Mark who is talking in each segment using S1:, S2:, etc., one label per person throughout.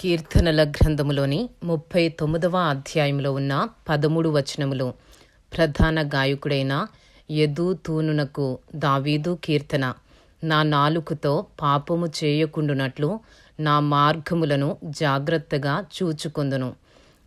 S1: కీర్తనల గ్రంథములోని ముప్పై తొమ్మిదవ అధ్యాయంలో ఉన్న పదమూడు వచనములు. ప్రధాన గాయకుడైన యదూతూనునకు దావీదు కీర్తన. నా నాలుకతో పాపము చేయకుండునట్లు నా మార్గములను జాగ్రత్తగా చూచుకొందును.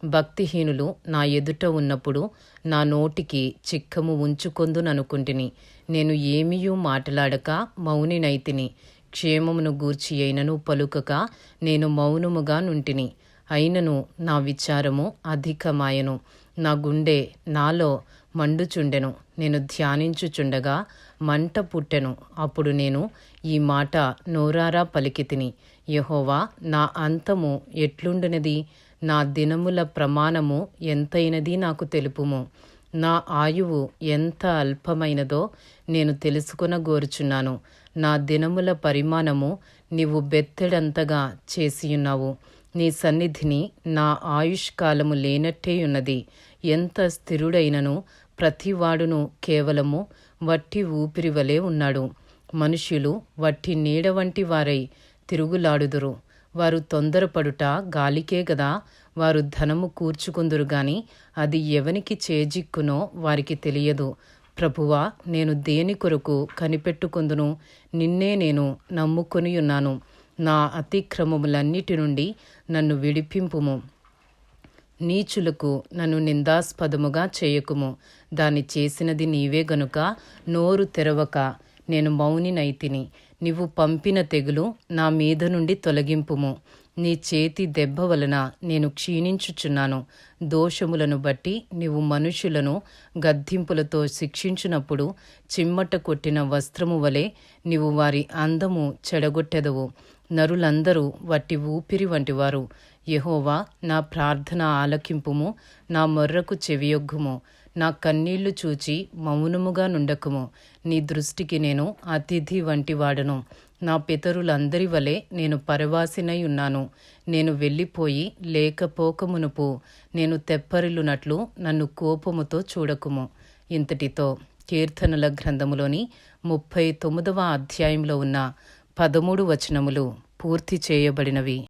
S1: భక్తిహీనులు నా ఎదుట ఉన్నప్పుడు నా నోటికి చిక్కము ఉంచుకొందుననుకుంటుని. నేను ఏమీయూ మాట్లాడక మౌనినైతిని. క్షేమమును గూర్చి అయినను పలుకక నేను మౌనముగా నుంటిని. అయినను నా విచారము అధికమాయను. నా గుండె నాలో మండుచుండెను. నేను ధ్యానించుచుండగా మంట పుట్టెను. అప్పుడు నేను ఈ మాట నోరారా పలికితిని యహోవా నా అంతము ఎట్లుండినది? నా దినముల ప్రమాణము ఎంతైనది నాకు తెలుపుము. నా ఆయువు ఎంత అల్పమైనదో నేను తెలుసుకొనగోరుచున్నాను. నా దినముల పరిమాణము నీవు బెత్తెడంతగా చేసియున్నావు. నీ సన్నిధిని నా ఆయుష్కాలము లేనట్టే ఉన్నది ఎంత స్థిరుడైనను ప్రతివాడును కేవలము వట్టి ఊపిరి వలె ఉన్నాడు. మనుష్యులు వట్టి నీడ వంటి వారై తిరుగులాడుదురు. వారు తొందరపడుట గాలికే గదా వారు ధనము కూర్చుకుందురు గాని అది ఎవనికి చేజిక్కునో వారికి తెలియదు. ప్రభువా నేను దేని కొరకు కనిపెట్టుకుందును? నిన్నే నేను నమ్ముకొని ఉన్నాను నా అతిక్రమములన్నిటి నుండి నన్ను విడిపింపుము. నీచులకు నన్ను నిందాస్పదముగా చేయకుము. దాన్ని చేసినది నీవే గనుక నోరు తెరవక నేను మౌనినైతిని. నీవు పంపిన తెగులు నా మీద నుండి తొలగింపుము. నీ చేతి దెబ్బ వలన నేను క్షీణించుచున్నాను. దోషములను బట్టి నీవు మనుషులను గద్దింపులతో శిక్షించినప్పుడు చిమ్మట కొట్టిన వస్త్రము వలె నీవు వారి అందము చెడగొట్టెదవు. నరులందరూ వట్టి ఊపిరి వంటివారు. యహోవా నా ప్రార్థన ఆలకింపుము నా మొర్రకు చెవియొగ్గుము. నా కన్నీళ్ళు చూచి మౌనముగా నుండకుము. నీ దృష్టికి నేను అతిథి వంటి వాడను. నా పితరులందరి వలె నేను పరవాసినై ఉన్నాను. నేను వెళ్ళిపోయి లేకపోకమునుపు నేను తెప్పరిల్లునట్లు నన్ను కోపముతో చూడకుము. ఇంతటితో కీర్తనల గ్రంథములోని ముప్పై తొమ్మిదవ అధ్యాయంలో ఉన్న పదమూడు వచనములు పూర్తి చేయబడినవి.